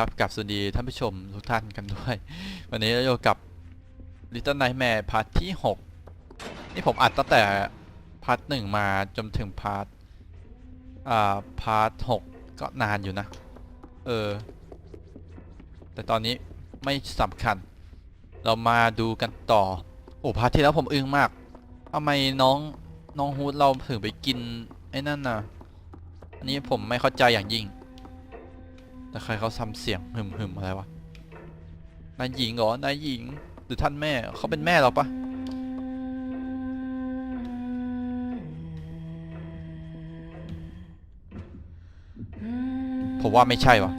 ครับกับสวัสดีท่านผู้ชมทุกท่านกันด้วย วันนี้เราอยู่กับ Little Nightmare พาร์ทที่ 6 นี่ผมอัดตั้งแต่พาร์ทหนึ่งมาจนถึงพาร์ทอ่าพาร์ทหกก็นานอยู่นะ เออ แต่ตอนนี้ไม่สำคัญ เรามาดูกันต่อ โอ้พาร์ทที่แล้วผมอึ้งมากทำไมน้องน้องฮูดเราถึงไปกินไอ้นั่นน่ะ อันนี้ผมไม่เข้าใจอย่างยิ่ง แต่ใครเขาทำเสียงหึมหึมอะไรวะนายหญิงเหรอนายหญิงหรือท่านแม่เขาเป็นแม่เราปะผมว่าไม่ใช่วะ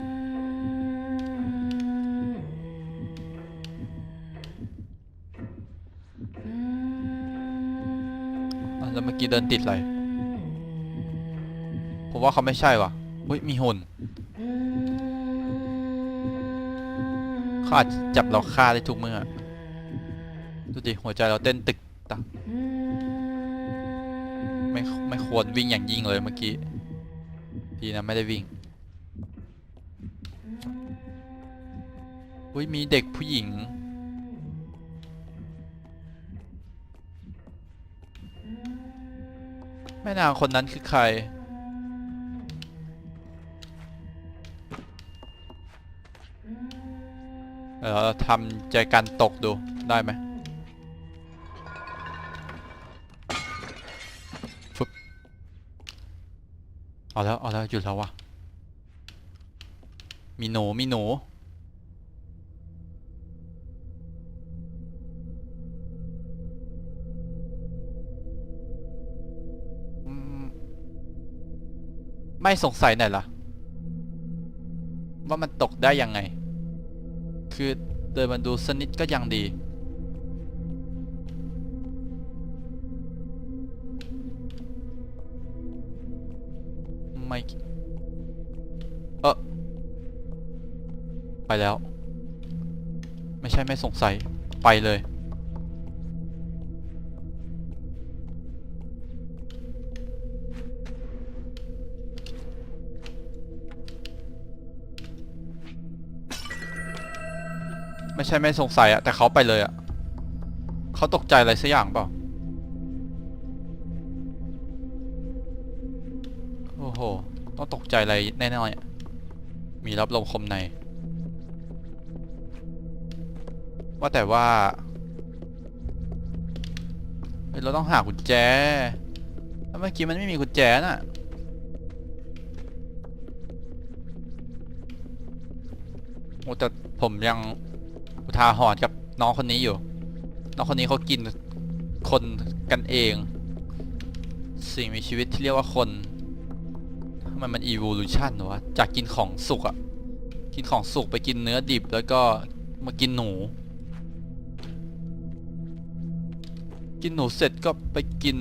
อะแล้วเมื่อกี้เดินติดอะไรผมว่าเขาไม่ใช่วะเฮ้ยมีหุ่น เขาอาจจะจับเราฆ่าได้ทุกเมื่อ ดูดิ หัวใจเราเต้นตึกตักไม่ไม่ควรวิ่งอย่างยิ่งเลยเมื่อกี้ ดีนะไม่ได้วิ่งอุ้ยมีเด็กผู้หญิง แม่นางคนนั้นคือใคร เออทำใจกันตกดูได้ไหมฟึบเอาแล้วเอาแล้วหยุดแล้ววะมีหนูมีหนูไม่สงสัยหน่อยเหรอว่ามันตกได้ยังไง คือเดินมาดูสนิทก็ยังดีไม่เออไปแล้ว ไม่ใช่ไม่สงสัยไปเลย ไม่ใช่ไม่สงสัยอะแต่เขาไปเลยอะเขาตกใจอะไรสักอย่างเปล่าโอ้โหต้องตกใจอะไรแน่ๆอะมีรับลมคมใน ว่าแต่ว่าเราต้องหากุญแจแล้วเมื่อกี้มันไม่มีกุญแจน่ะโอ้แต่ผมยัง ทาหรณ์กับน้องคนนี้อยู่ น้องคนนี้เขากินคนกันเอง สิ่งมีชีวิตที่เรียกว่าคนทำไมมัน evolution วะจากกินของสุกอะกินของสุกไปกินเนื้อดิบแล้วก็มากินหนู กินหนูเสร็จก็ไปกิน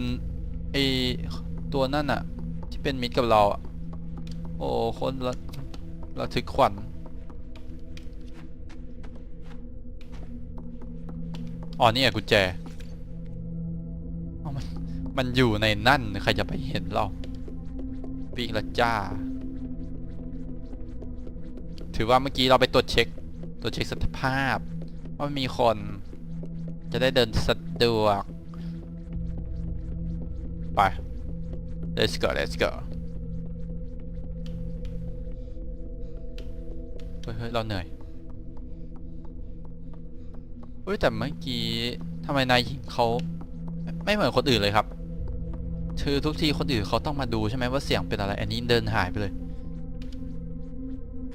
ไอตัวนั่นอะที่เป็นมิตรกับเราอะโอ้คนละระทึกขวัญ อ๋อนี่ไงกุญแจเอมันมันอยู่ในนั่นใครจะไปเห็นเราวิ่งละจ้า ถือว่าเมื่อกี้เราไปตรวจเช็คตรวจเช็คสภาพ ว่ามีคนจะได้เดินสะดวก ไป let's go let's go เฮ้ยเราเหนื่อย ฮ้ยแต่เมื่อกี้ทำไมนายเขาไม่ไม่เหมือนคนอื่นเลยครับคือทุกทีคนอื่นเขาต้องมาดูใช่ไหมว่าเสียงเป็นอะไร อันนี้เดินหายไปเลย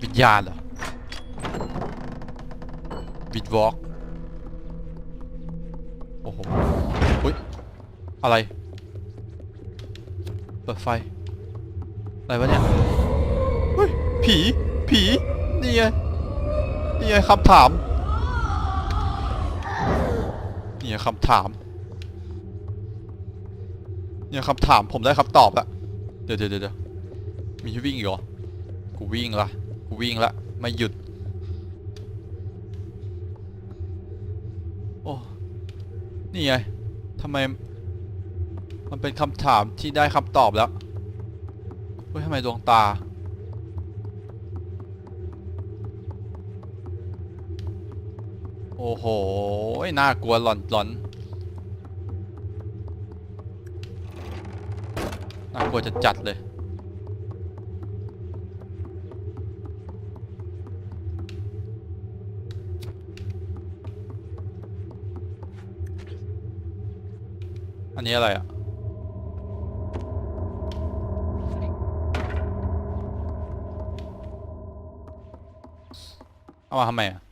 วิญญาณเหรอวิดวอล์กโอ้โหอุ้ยอะไรเปิดไฟ อะไรวะเนี่ยเฮ้ยผี ผี นี่ไง นี่ไงคำถาม เนี่ยคำถาม เนี่ยคำถามผมได้คำตอบละเดี๋ยวเดี๋ยวเดี๋ยวมีวิ่งอีกเหรอ กูวิ่งละ กูวิ่งละ ไม่หยุด โอ้ นี่ไงทำไม มันเป็นคำถามที่ได้คำตอบแล้วเฮ้ยทำไมดวงตา โอ้โห น่ากลัวหลอนหลอนน่ากลัวจะจัดเลย อันนี้อะไรอะเอามาทำไมอะ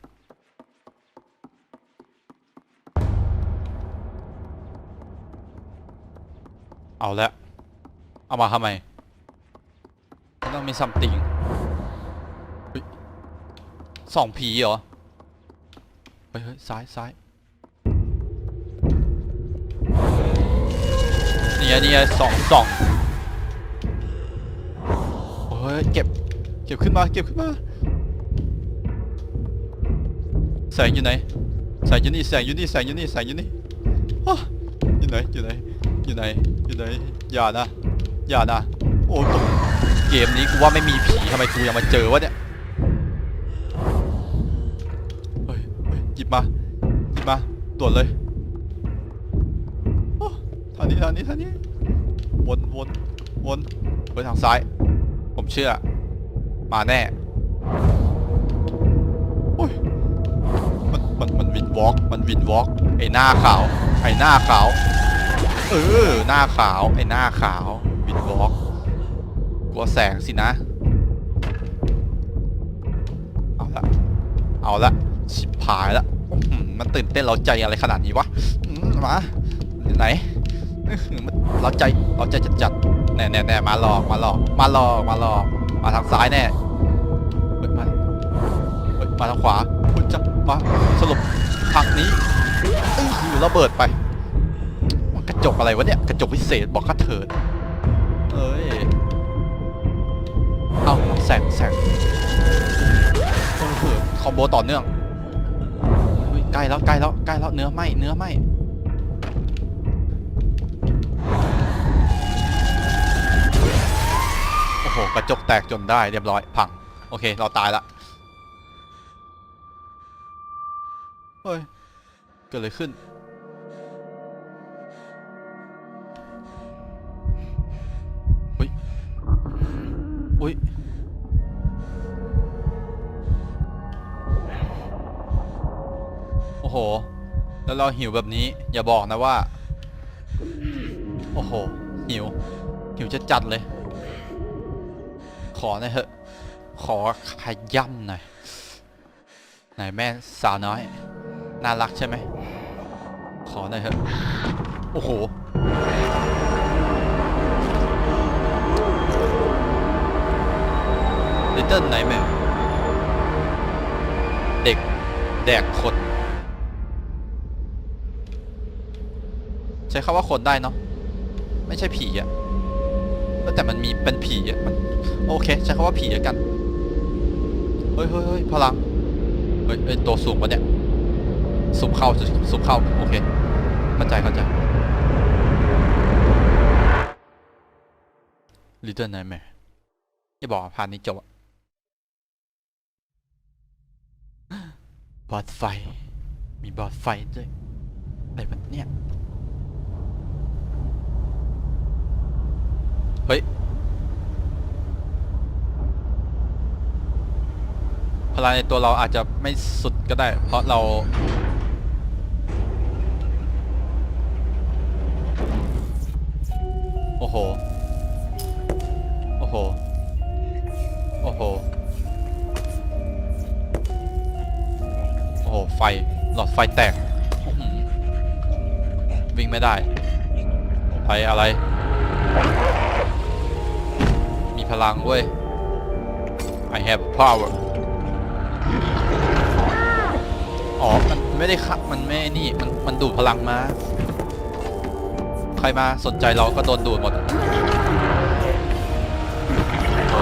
เอาละเอามาทำไมต้องมีซัมติงสองผีเหรอเฮ้ยเฮ้ยซ้ายซ้ายนี่ไงนี่ไงสองสองโอ้ยเก็บเก็บขึ้นมาเก็บขึ้นมาแสงอยู่ไหนแสงอยู่นี่แสงอยู่นี่แสงอยู่นี่แสงอยู่นี่อ้าอยู่ไหนอยู่ไหน อยู่ไหน อยู่ไหน อย่านะ อย่านะ โอ้ตกเกมนี้กูว่าไม่มีผีทำไมกูยังมาเจอวะเนี่ย เฮ้ยเฮ้ยหยิบมา หยิบมาด่วนเลยโอ้ทางนี้ทางนี้ทางนี้ วนวนวนไปทางซ้าย ผมเชื่อ มาแน่โอ้ยมัน มัน มันวินวอล์กมันวินวอล์กไอหน้าขาว ไอหน้าขาว เออ หน้าขาวไอหน้าขาววินวอล์กกลัวแสงสินะ เอาละเอาละชิบหายละมันตื่นเต้นเราใจอะไรขนาดนี้วะมาไหนอื้อหือมันเราใจเราใจจัดจัดๆแน่แน่แน่มาหลอกมาหลอกมาหลอกมาหลอกมาทางซ้ายแน่เฮ้ยมาเฮ้ยมาทางขวาคุณจะมาสรุปทางนี้เอ้ยระเบิดไป จกอะไรวะเนี่ย กระจกพิเศษบอกข้าเถิดเอ้ย เอาแสงแสงโอ้โหคอมโบต่อเนื่องเฮ้ยใกล้แล้วใกล้แล้วใกล้แล้วเนื้อไหมเนื้อไหมโอ้โห กระจกแตกจนได้เรียบร้อยพัง โอเค เราตายละเฮ้ย เกิดอะไรขึ้น อุ้ยโอ้โห แล้วเราหิวแบบนี้ อย่าบอกนะว่า โอ้โห หิว หิวจะจัดเลย ขอหน่อยเถอะ ขอขย่ำหน่อย ไหนแม่สาวน้อย น่ารักใช่ไหม ขอหน่อยเถอะ โอ้โห ลิตเติ้ลไหนแม่เด็กแดกคน ใช้คำว่าคนได้เนาะไม่ใช่ผีอะแต่มันมีเป็นผีอะมันโอเค ใช้คำว่าผีแล้วกัน เฮ้ยเฮ้ยเฮ้ยพลัง เฮ้ยเฮ้ยตัวสูงปะเนี่ยสูงเข้าสูงเข้า โอเค เข้าใจเข้าใจ Little Nightmare อย่าบอกว่าพานนี้จบอะ บอสไฟ มีบอสไฟด้วยอะไรมันเนี่ย เฮ้ย พลังในตัวเราอาจจะไม่สุดก็ได้ เพราะเรา โอ้โห โอ้โห โอ้โห อ้ไฟหลอดไฟแตกวิ่งไม่ได้ไฟอะไร มีพลังเว้ย I have power อ๋อ มันไม่ได้ขับ มันไม่นี่ มัน มันดูดพลังมา ใครมาสนใจเราก็โดนดูดหมด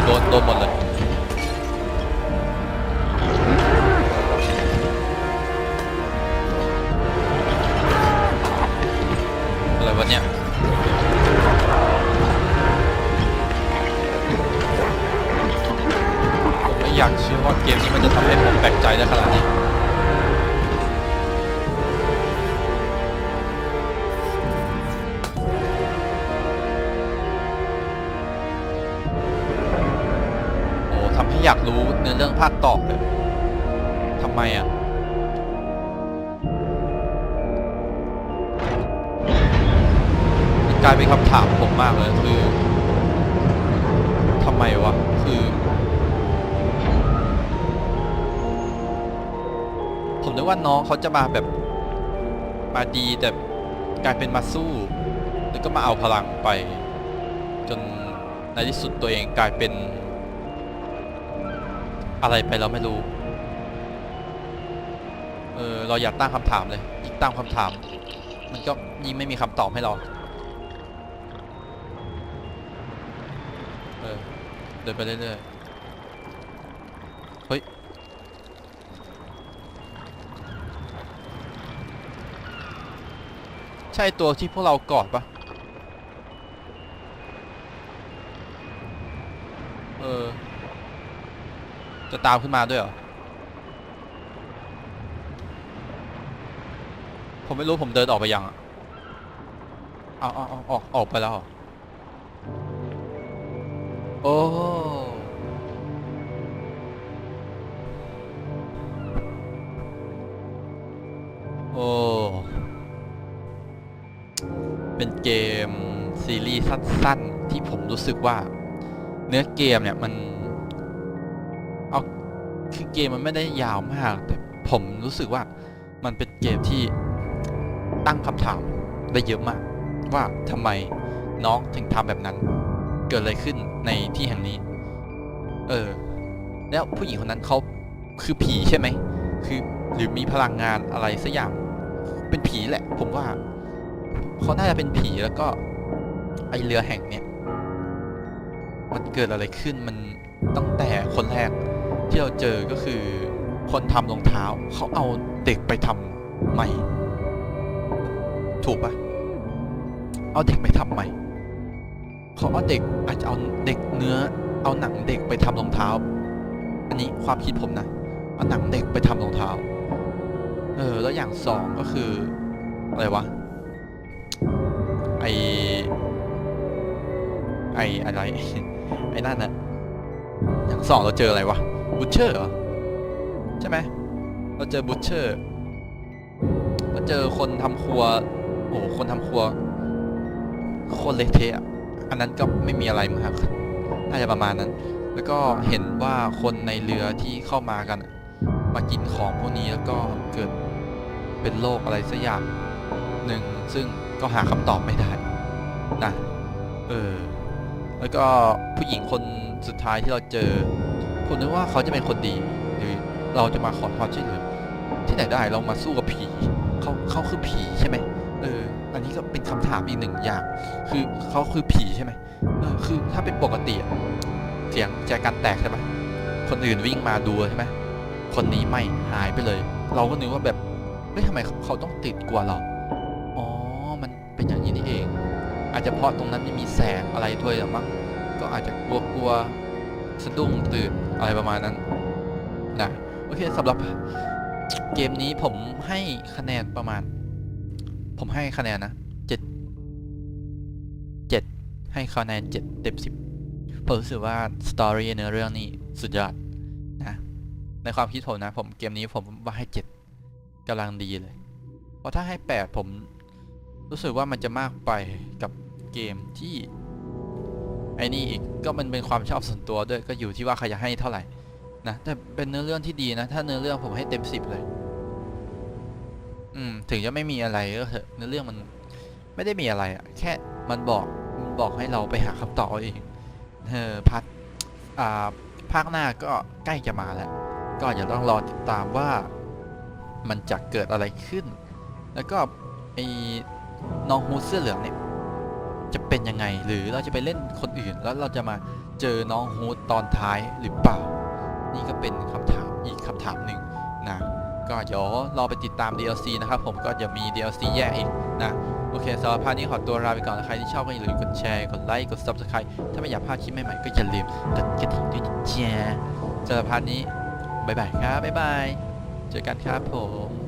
โดน โดนหมดเลย อยากรู้เนื้อเรื่องภาคต่อเลยทำไมอะมันกลายเป็นคำถามผมมากเลยคือทำไมวะ คือ ผมนึกว่าน้องเขาจะมาแบบ มาดีแต่กลายเป็นมาสู้ แล้วก็มาเอาพลังไป จนในที่สุดตัวเองกลายเป็น อะไรไปเราไม่รู้ เออเราอยากตั้งคำถามเลยยิ่งตั้งคำถาม มันก็ยิ่งไม่มีคำตอบให้เรา เออเดินไปเรื่อยๆ เฮ้ย ใช่ตัวที่พวกเรากอดปะเออ จะตามขึ้นมาด้วยเหรอ ผมไม่รู้ผมเดินออกไปยังอะเอาเอาเอาออกออกไปแล้วโอ้โอ้ เป็นเกมซีรีส์สั้นๆ ที่ผมรู้สึกว่า เนื้อเกมเนี่ยมัน เอาคือเกมมันไม่ได้ยาวมาก แต่ผมรู้สึกว่ามันเป็นเกมที่ตั้งคำถามได้เยอะมาก ว่าทำไมน้องถึงทำแบบนั้น เกิดอะไรขึ้นในที่แห่งนี้ เออ แล้วผู้หญิงคนนั้นเขาคือผีใช่ไหม คือหรือมีพลังงานอะไรสักอย่าง เป็นผีแหละ ผมว่าเขาน่าจะเป็นผีแล้วก็ไอเรือแห่งเนี่ย มันเกิดอะไรขึ้นมันตั้งแต่คนแรก ที่เราเจอก็คือคนทำรองเท้าเขาเอาเด็กไปทำใหม่ ถูกปะเอาเด็กไปทำใหม่เขาเอาเด็กอาจจะเอาเด็กเนื้อ เอาหนังเด็กไปทำรองเท้า อันนี้ความคิดผมนะเอาหนังเด็กไปทำรองเท้า เออ แล้วอย่างสองก็คืออะไรวะไอไออะไรไอนั่นนะอย่างสองเราเจออะไรวะ บูชเชอร์เหรอ ใช่ไหม เราเจอบูชเชอร์เราเจอคนทำครัว โอ้โหคนทำครัวคนเละเทะอะอันนั้นก็ไม่มีอะไรมากน่าจะประมาณนั้น แล้วก็เห็นว่าคนในเรือที่เข้ามากันอะมากินของพวกนี้แล้วก็เกิดเป็นโรคอะไรสักอย่างหนึ่งซึ่งก็หาคำตอบไม่ได้นะ เออ แล้วก็ผู้หญิงคนสุดท้ายที่เราเจอ ผมนึกว่าเขาจะเป็นคนดี หรือเราจะมาขอความช่วยเหลือที่ไหนได้เรามาสู้กับผีเขาเขาคือผีใช่ไหมเอออันนี้ก็เป็นคำถามอีกหนึ่งอย่าง คือเขาคือผีใช่ไหมเออคือถ้าเป็นปกติเสียงแจกันแตกใช่ไหมคนอื่นวิ่งมาดูใช่ไหมคนนี้ไม่หายไปเลย เราก็นึกว่าแบบเฮ้ยทำไมเขาต้องติดกลัวเราอ๋อมันเป็นอย่างนี้นี่เอง อาจจะเพราะตรงนั้นไม่มีแสงอะไรด้วยหรือมั้งก็อาจจะกลัวกลัวสะดุ้งตื่น อะไรประมาณนั้นนะโอเคสำหรับเกมนี้ผมให้คะแนนประมาณ ผมให้คะแนนนะเจ็ดเจ็ดให้คะแนนเจ็ดเต็มสิบผมรู้สึกว่าสตอรี่เนื้อเรื่องนี้สุดยอดนะในความคิดผมนะ ผมเกมนี้ผมว่าให้เจ็ดกำลังดีเลย เพราะถ้าให้แปดผมรู้สึกว่ามันจะมากไปกับเกมที่ ไอ้นี่อีกก็มันเป็นความชอบส่วนตัวด้วยก็อยู่ที่ว่าใครจะให้เท่าไหร่นะแต่เป็นเนื้อเรื่องที่ดีนะ ถ้าเนื้อเรื่องผมให้เต็มสิบเลย อืม ถึงจะไม่มีอะไรก็เถอะเนื้อเรื่องมันไม่ได้มีอะไรอะแค่มันบอกมันบอกให้เราไปหาคำตอบเองเออพัดอ่าภาคหน้าก็ใกล้จะมาแล้ว ก็อย่าต้องรอติดตามว่ามันจะเกิดอะไรขึ้น แล้วก็ไอ้น้องฮูดเสื้อเหลืองเนี่ย จะเป็นยังไง หรือเราจะไปเล่นคนอื่น แล้วเราจะมาเจอน้องโฮูดตอนท้ายหรือเปล่า นี่ก็เป็นคำถามอีกคำถามหนึ่งนะก็เดี๋ยวราไปติดตาม DLC นะครับผมก็จะมี DLC แยกอีกนะโอเคสำหรับพาร์ทนี้ขอตัวลาไปก่อนนะใครที่ชอบก็อย่าลืมกดแชร์กดไลค์กด Subscribe ถ้าไม่อยากพลาดคลิปใหม่ๆก็อย่าลืมกดกระดิ่งด้วยจ๊ะสำหรับพาร์ทนี้บายบายครับบ๊ายบายเจอกันครับผม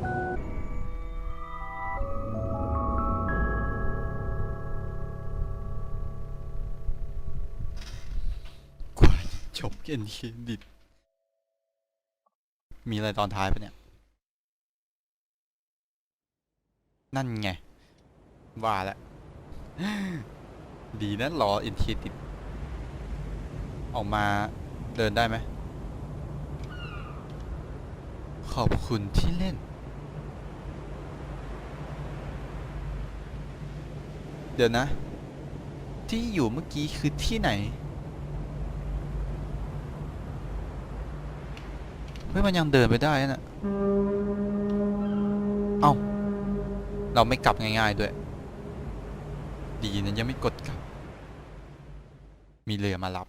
เกมเครดิต มีอะไรตอนท้ายปะเนี่ย นั่นไง ว่าแล้ว ดีนะรออินทีติดออกมาเดินได้ไหม ขอบคุณที่เล่น เดี๋ยวนะ ที่อยู่เมื่อกี้คือที่ไหน เฮ้ยมันยังเดินไปได้นะเอ้า เราไม่กลับง่ายๆด้วย ดีนะยังไม่กดกลับ มีเรือมารับ